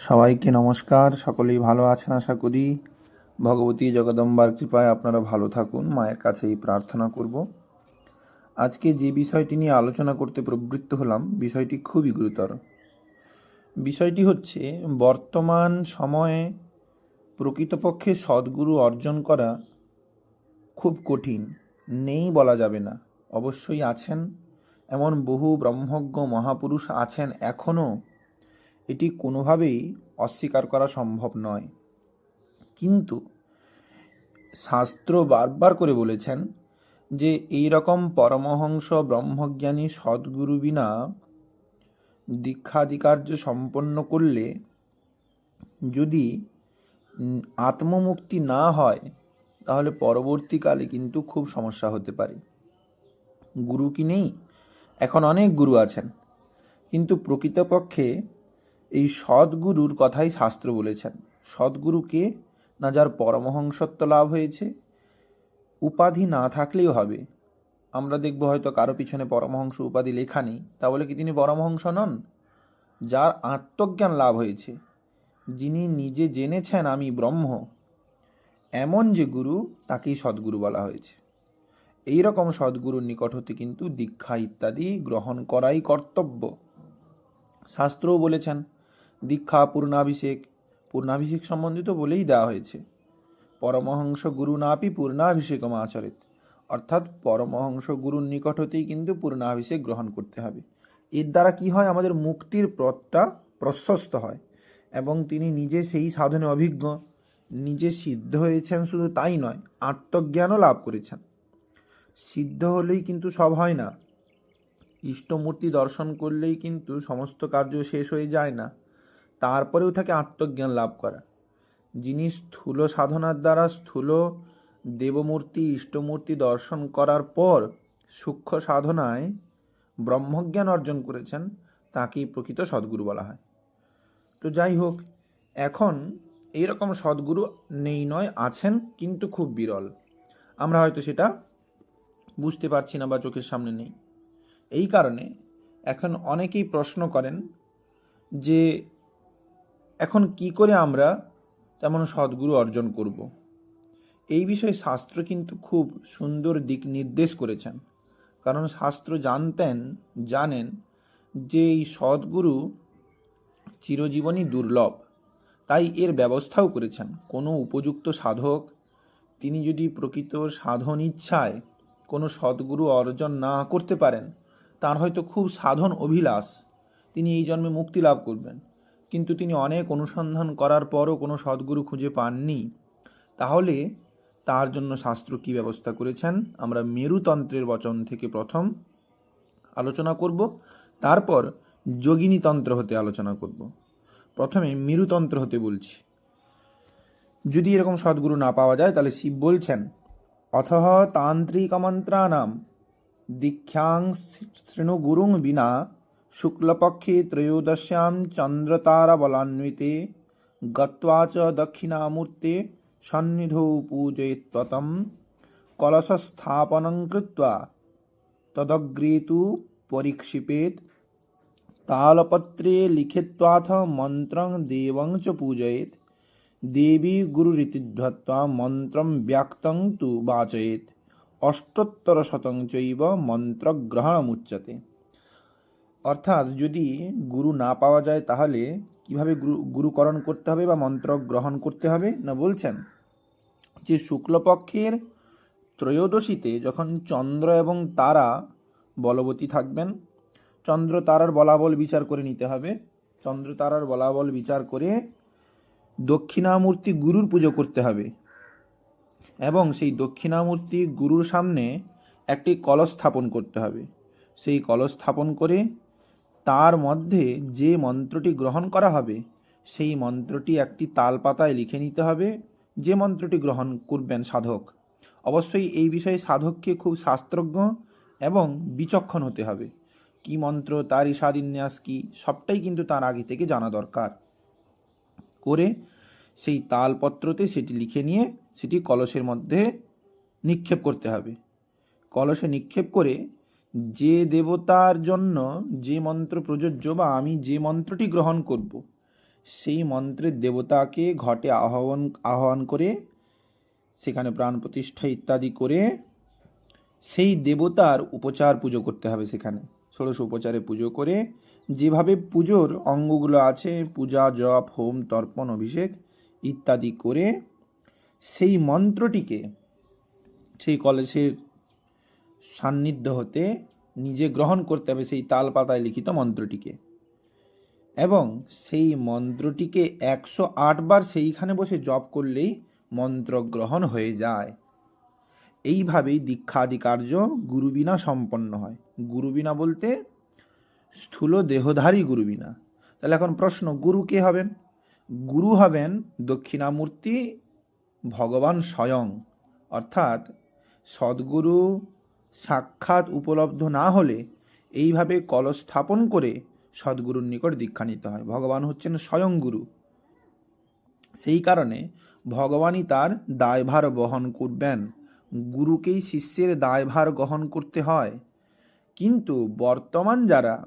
সবাইকে নমস্কার, সকলেই ভালো আছেন আশা করি। ভগবতী জগদম্বার কৃপায় আপনারা ভালো থাকুন, মায়ের কাছেই প্রার্থনা করব। আজকে যে বিষয়টি নিয়ে আলোচনা করতে প্রবৃত্ত হলাম, বিষয়টি খুবই গুরুতর। বিষয়টি হচ্ছে, বর্তমান সময়ে প্রকৃতপক্ষে সদ্গুরু অর্জন করা খুব কঠিন, নেই বলা যাবে না। অবশ্যই আছেন, এমন বহু ব্রহ্মজ্ঞ মহাপুরুষ আছেন এখনও এটি কোনোভাবেই অস্বীকার করা সম্ভব নয়। কিন্তু শাস্ত্র বারবার করে বলেছেন যে এই রকম পরমহংস ব্রহ্মজ্ঞানী সদ্গুরু বিনা দীক্ষাধিকার্য সম্পন্ন করলে যদি আত্মমুক্তি না হয়, তাহলে পরবর্তীকালে কিন্তু খুব সমস্যা হতে পারে। গুরু কি নেই? এখন অনেক গুরু আছেন। কিন্তু প্রকৃতপক্ষে এই সদ্গুরুর কথাই শাস্ত্র বলেছেন। সদ্গুরুকে না যার পরমহংসত্ব লাভ হয়েছে। উপাধি না থাকলেও হবে। আমরা দেখব হয়তো কারও পিছনে পরমহংস উপাধি লেখা নেই। তা বলে কি তিনি পরমহংস নন? যার আত্মজ্ঞান লাভ হয়েছে। যিনি নিজে জেনেছেন আমি ব্রহ্ম, এমন যে গুরু, তাকেই সদ্গুরু বলা হয়েছে। এই রকম সদ্গুরুর নিকট হতে কিন্তু দীক্ষা ইত্যাদি গ্রহণ করাই কর্তব্য। শাস্ত্রও বলেছেন দীক্ষা, পূর্ণাভিষেক পূর্ণাভিষেক সম্বন্ধিত বলেই দেওয়া হয়েছে। পরমহংস গুরু নাপি পূর্ণাভিষেকম আচরিত। অর্থাৎ পরমহংস গুরুর নিকট হতেই কিন্তু পূর্ণাভিষেক গ্রহণ করতে হবে। এর দ্বারা কি হয়? আমাদের মুক্তির পথটা প্রশস্ত হয় এবং তিনি নিজে সেই সাধনে অভিজ্ঞ, নিজে সিদ্ধ হয়েছেন শুধু তাই নয়, আত্মজ্ঞানও লাভ করেছেন। সিদ্ধ হলেই কিন্তু সব হয় না। ইষ্টমূর্তি দর্শন করলেই কিন্তু সমস্ত কার্য শেষ হয়ে যায় না। তারপরেও থাকে আত্মজ্ঞান লাভ করা। যিনি স্থূল সাধনার দ্বারা স্থূল দেবমূর্তি, ইষ্টমূর্তি দর্শন করার পর সূক্ষ্ম সাধনায় ব্রহ্মজ্ঞান অর্জন করেছেন, তাকেই প্রকৃত সদ্গুরু বলা হয়। তো যাই হোক, এখন এইরকম সদ্গুরু নেই নয়, আছেন, কিন্তু খুব বিরল। আমরা হয়তো সেটা বুঝতে পারছি না বা চোখের সামনে নেই। এই কারণে এখন অনেকেই প্রশ্ন করেন যে এখন কি করে আমরা তেমন সদ্গুরু অর্জন করব? এই বিষয়ে শাস্ত্র কিন্তু খুব সুন্দর দিক নির্দেশ করেছেন। কারণ শাস্ত্র জানতেন, জানেন যে এই সদ্গুরু চিরজীবনই দুর্লভ। তাই এর ব্যবস্থাও করেছেন। কোনো উপযুক্ত সাধক, তিনি যদি প্রকৃত সাধন ইচ্ছায় কোনো সদ্গুরু অর্জন না করতে পারেন, তার হয়তো খুব সাধন অভিলাষ। তিনি এই জন্মে মুক্তি লাভ করবেন। কিন্তু তিনি অনেক অনুসন্ধান করার পরও কোনো সদ্গুরু খুঁজে পাননি। তাহলে তার জন্য শাস্ত্র কী ব্যবস্থা করেছেন? আমরা মেরুতন্ত্রের বচন থেকে প্রথম আলোচনা করব, তারপর যোগিনী তন্ত্র হতে আলোচনা করব। প্রথমে মেরুতন্ত্র হতে বলছি। যদি এরকম সদ্গুরু না পাওয়া যায়, তাহলে শিব বলছেন, অথহ তান্ত্রিকমন্ত্রাণাম দীক্ষাং শৃণু গুরুং বিনা ত্রয়োদশ্যাম চন্দ্রতারাবলান্বিতে গত্বা চ দক্ষিণামূর্তে সন্নিধৌ পূজয়িত্বতম কলশস্থাপनं কৃত্वा তদগ্রে তু পরিক্ষিপেত তালপত্রে লিখিত্বাথ মন্ত্রং দেবং চ পূজয়েত দেবী গুরুরীতিধ্বত্বা মন্ত্রম ব্যক্তং তু বাচয়েত অষ্টোত্তর শতং চৈব মন্ত্রগ্রহণমুচ্যতে অর্থাৎ যদি গুরু না পাওয়া যায় তাহলে কীভাবে গুরু, গুরুকরণ করতে হবে বা মন্ত্র গ্রহণ করতে হবে? না বলছেন? যে শুক্লপক্ষের ত্রয়োদশীতে যখন চন্দ্র এবং তারা বলবতী থাকবেন, চন্দ্র তারার বলাবল বিচার করে নিতে হবে। চন্দ্র তারার বলাবল বিচার করে দক্ষিণামূর্তি গুরুর পুজো করতে হবে। এবং সেই দক্ষিণামূর্তি গুরুর সামনে একটি কলস স্থাপন করতে হবে। সেই কলস স্থাপন করে তার মধ্যে যে মন্ত্রটি গ্রহণ করা হবে, সেই মন্ত্রটি একটি তালপাতায় লিখে নিতে হবে। যে মন্ত্রটি গ্রহণ করবেন সাধক, অবশ্যই এই বিষয়ে সাধককে খুব শাস্ত্রজ্ঞ এবং বিচক্ষণ হতে হবে। কি মন্ত্র, তার ঈশাদিন্যাস কি, সবটাই কিন্তু তার আগে থেকে জানা দরকার। করে সেই তালপত্রতে সেটি লিখে নিয়ে সেটি কলসের মধ্যে নিক্ষেপ করতে হবে। কলসে নিক্ষেপ করে যে দেবতার জন্য যে মন্ত্র প্রযোজ্য বা আমি যে মন্ত্রটি গ্রহণ করব, সেই মন্ত্রের দেবতাকে ঘটে আহ্বান আহ্বান করে, সেখানে প্রাণ প্রতিষ্ঠা ইত্যাদি করে, সেই দেবতার উপচার পুজো করতে হবে সেখানে। ষোড়শ উপচারে পুজো করে, যেভাবে পুজোর অঙ্গগুলো আছে, পূজা, জপ, হোম, তর্পণ, অভিষেক ইত্যাদি করে, সেই মন্ত্রটিকে, সেই কলসের সান্নিধ্য হতে নিজে গ্রহণ করতে হবে সেই তাল পাতায় লিখিত মন্ত্রটিকে। এবং সেই মন্ত্রটিকে একশো আটবার সেইখানে বসে জপ করলেই মন্ত্র গ্রহণ হয়ে যায়। এইভাবেই দীক্ষাদি কার্য গুরুবিনা সম্পন্ন হয়। গুরুবিনা বলতে স্থূল দেহধারী গুরুবিনা তাহলে এখন প্রশ্ন, গুরু কে হবেন? গুরু হবেন দক্ষিণামূর্তি ভগবান স্বয়ং। অর্থাৎ সদ্গুরু সাক্ষাৎ উপলব্ধ না হলে এইভাবে কলস স্থাপন করে সদ্গুরুর নিকট দীক্ষা নিতে হয়। ভগবান হচ্ছেন স্বয়ং গুরু। সেই কারণে ভগবানই তার দায়ভার বহন করবেন। গুরুকেই শিষ্যের দায়ভার গ্রহণ করতে হয়। কিন্তু বর্তমান যারা,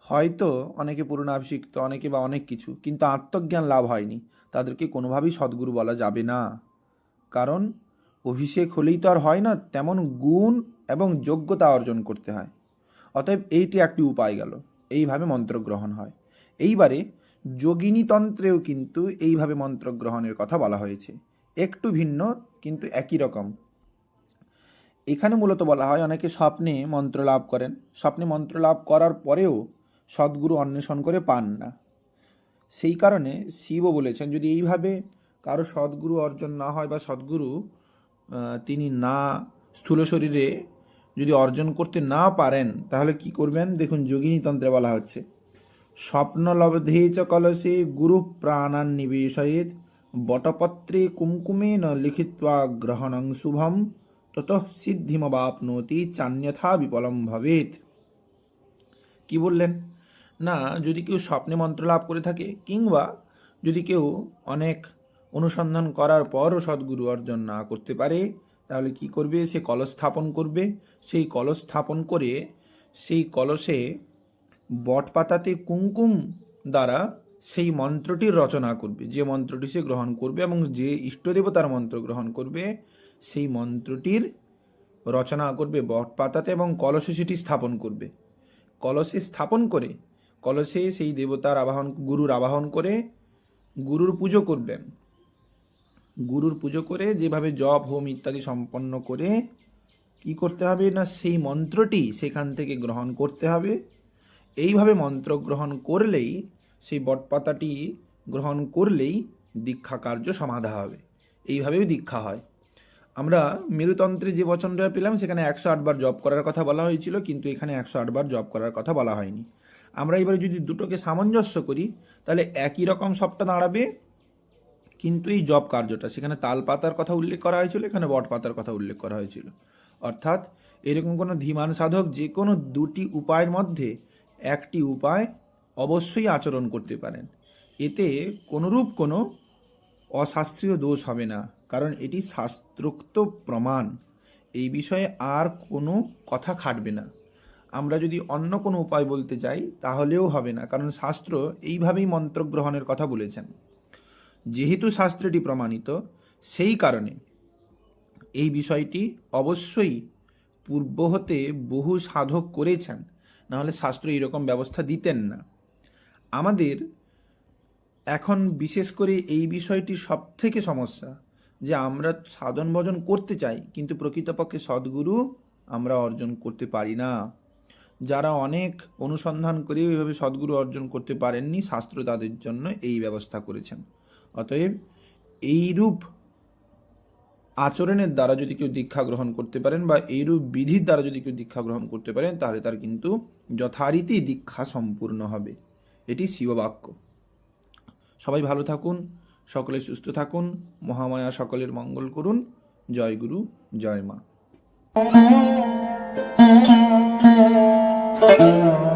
হয়তো অনেকে পূর্ণাভিষিক্ত অনেকে বা অনেক কিছু, কিন্তু আত্মজ্ঞান লাভ হয়নি। তাদেরকে কোনোভাবেই সদ্গুরু বলা যাবে না। কারণ অভিষেক হলেই তো আর হয় না, তেমন গুণ এবং যোগ্যতা অর্জন করতে হয়। অতএব এইটি একটি উপায় গেল। এইভাবে মন্ত্র গ্রহণ হয়। এইবারে যোগিনীতন্ত্রেও কিন্তু এইভাবে মন্ত্র গ্রহণের কথা বলা হয়েছে। একটু ভিন্ন, কিন্তু একই রকম। এখানে মূলত বলা হয়, অনেকে স্বপ্নে মন্ত্র লাভ করেন। স্বপ্নে মন্ত্র লাভ করার পরেও সদ্গুরু অন্বেষণ করে পান না। সেই কারণে শিবও বলেছেন, যদি এইভাবে কারও সদ্গুরু অর্জন না হয় বা সদ্গুরু তিনি না, স্থূল শরীরে যদি অর্জন করতে না পারেন, তাহলে কি করবেন? দেখুন যোগিনী তন্ত্রে বলা হচ্ছে স্বপ্নলব্ধে চ কলসে গুরু প্রাণান নিবেশয়েত বটপত্রে কুমকুমেন লিখিত্বা গ্রহণং শুভম, তত সিদ্ধিমবাপ্নোতি চান্যথা বিপলম ভবেত কি বললেন? না, যদি কেউ স্বপ্নে মন্ত্র লাভ করে থাকে, কিংবা যদি কেউ অনেক অনুসন্ধান করার পরও সদ্গুরু অর্জন না করতে পারে তাহলে কি করবে? সে কলস স্থাপন করবে। সেই কলস স্থাপন করে সেই কলসে বটপাতাতে কুমকুম দ্বারা সেই মন্ত্রটির রচনা করবে। যে মন্ত্রটি সে গ্রহণ করবে এবং যে ইষ্টদেবতার মন্ত্র গ্রহণ করবে, সেই মন্ত্রটির রচনা করবে বটপাতাতে এবং কলসে সেটি স্থাপন করবে। কলসে স্থাপন করে, কলসে সেই দেবতার আবাহন, গুরুর আবাহন করে, গুরুর পুজো করবেন। গুরুর পুজো করে যেভাবে জপ, হোম ইত্যাদি সম্পন্ন করে কি করতে হবে না সেই মন্ত্রটি সেখান থেকে গ্রহণ করতে হবে। এইভাবে মন্ত্র গ্রহণ করলেই, সেই বটপাতাটি গ্রহণ করলেই দীক্ষা কার্য সমাধা হবে। এইভাবেই দীক্ষা হয়। আমরা মেরুতন্ত্রে যে বচনটা পেলাম, সেখানে একশো আটবার জব করার কথা বলা হয়েছিল, কিন্তু এখানে একশো আটবার জব করার কথা বলা হয়নি। আমরা এবারে যদি দুটোকে সামঞ্জস্য করি, তাহলে একই রকম সবটা দাঁড়াবে। কিন্তু এই জব কার্যটা, সেখানে তাল পাতার কথা উল্লেখ করা হয়েছিল, এখানে বট পাতার কথা উল্লেখ করা হয়েছিল। অর্থাৎ এরকম কোনো ধীমান সাধক যে কোনো দুটি উপায়ের মধ্যে একটি উপায় অবশ্যই আচরণ করতে পারেন। এতে কোনোরূপ কোনো অশাস্ত্রীয় দোষ হবে না, কারণ এটি শাস্ত্রোক্ত প্রমাণ। এই বিষয়ে আর কোনো কথা খাটবে না। আমরা যদি অন্য কোনো উপায় বলতে চাই তাহলেও হবে না, কারণ শাস্ত্র এইভাবেই মন্ত্রগ্রহণের কথা বলেছেন। যেহেতু শাস্ত্রটি প্রমাণিত, সেই কারণে এই বিষয়টি অবশ্যই পূর্ব হতে বহু সাধক করেছেন, নাহলে শাস্ত্র এইরকম ব্যবস্থা দিতেন না। আমাদের এখন বিশেষ করে এই বিষয়টি সব থেকে সমস্যা যে আমরা সাধন ভজন করতে চাই, কিন্তু প্রকৃতপক্ষে সদ্গুরু আমরা অর্জন করতে পারি না। যারা অনেক অনুসন্ধান করে এইভাবে সদ্গুরু অর্জন করতে পারেননি, শাস্ত্র তাদের জন্য এই ব্যবস্থা করেছেন। অতএব এইরূপ আচরণের দ্বারা যদি কেউ দীক্ষা গ্রহণ করতে পারেন বা এইরূপ বিধির দ্বারা যদি কেউ দীক্ষা গ্রহণ করতে পারেন, তাহলে তার কিন্তু যথারীতি দীক্ষা সম্পূর্ণ হবে। এটি শিববাক্য। সবাই ভালো থাকুন, সকলে সুস্থ থাকুন, মহামায়া সকলের মঙ্গল করুন। জয় গুরু, জয় মা। Thank you.